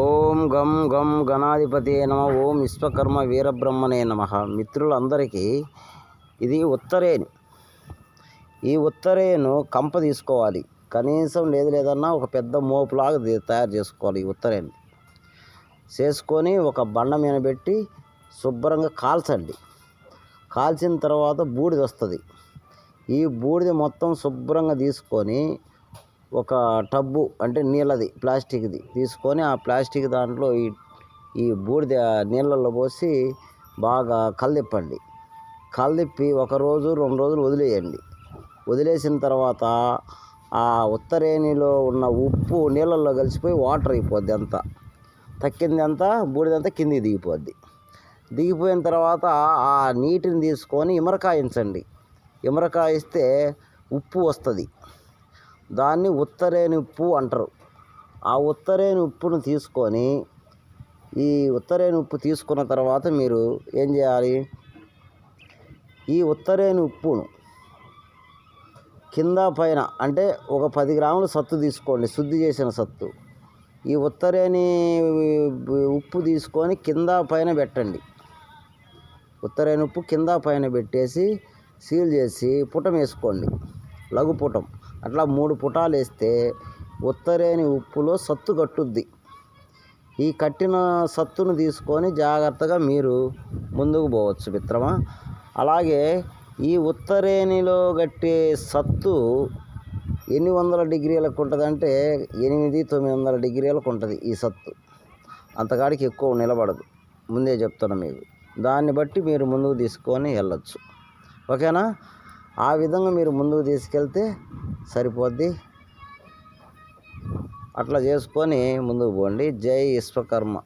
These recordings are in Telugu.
ఓం గం గం గణాధిపతి నమ. ఓం విశ్వకర్మ వీరబ్రహ్మనే నమ. మిత్రులందరికీ ఇది ఉత్తరేణి. ఈ ఉత్తరేను కంప తీసుకోవాలి. కనీసం లేదు లేదన్నా ఒక పెద్ద మోపులాగా తయారు చేసుకోవాలి ఈ ఉత్తరేని చేసుకొని ఒక బండ మీద పెట్టి శుభ్రంగా కాల్చండి. కాల్చిన తర్వాత బూడిద వస్తుంది ఈ బూడిద మొత్తం శుభ్రంగా తీసుకొని ఒక టబ్బు అంటే నీళ్ళది ప్లాస్టిక్ది తీసుకొని ఆ ప్లాస్టిక్ దాంట్లో ఈ ఈ బూడిద నీళ్ళల్లో పోసి బాగా కలదిప్పండి కలదిప్పి ఒకరోజు రెండు రోజులు వదిలేయండి. వదిలేసిన తర్వాత ఆ ఉత్తరేణిలో ఉన్న ఉప్పు నీళ్ళల్లో కలిసిపోయి వాటర్ అయిపోద్ది అంతా. తక్కింది అంతా బూడిదంతా కిందికి దిగిపోద్ది. దిగిపోయిన తర్వాత ఆ నీటిని తీసుకొని ఇమరకాయించండి ఇమరకాయిస్తే ఉప్పు వస్తుంది. దాన్ని ఉత్తరేణి ఉప్పు అంటారు. ఆ ఉత్తరేణి ఉప్పును తీసుకొని ఈ ఉత్తరేణి ఉప్పు తీసుకున్న తర్వాత మీరు ఏం చేయాలి? ఈ ఉత్తరేణి ఉప్పును కింద పైన అంటే ఒక పది గ్రాముల సత్తు తీసుకోండి శుద్ధి చేసిన సత్తు. ఈ ఉత్తరేణి ఉప్పు తీసుకొని కింద పైన పెట్టండి. ఉత్తరేణి ఉప్పు కింద పైన పెట్టేసి సీల్ చేసి పుటం వేసుకోండి. లఘు పుటం అట్లా మూడు పుటాలు వేస్తే ఉత్తరేణి ఉప్పులో సత్తు కట్టుద్ది. ఈ కట్టిన సత్తును తీసుకొని జాగ్రత్తగా మీరు ముందుకు పోవచ్చు మిత్రమా. అలాగే ఈ ఉత్తరేణిలో కట్టే సత్తు ఎన్ని వందల డిగ్రీలకు ఉంటుందంటే ఎనిమిది తొమ్మిది వందల డిగ్రీలకు ఉంటుంది ఈ సత్తు. అంతకాడికి ఎక్కువ నిలబడదు. ముందే చెప్తున్నా మీకు. దాన్ని బట్టి మీరు ముందుకు తీసుకొని వెళ్ళచ్చు. ఓకేనా? ఆ విధంగా మీరు ముందుకు తీసుకెళ్తే సరిపోద్ది. అట్లా చేసుకొని ముందుకు పోండి. జై విశ్వకర్మ.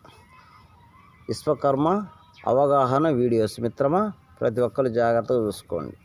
విశ్వకర్మ అవగాహన వీడియోస్ మిత్రమా? ప్రతి ఒక్కరు జాగ్రత్తగా చూసుకోండి.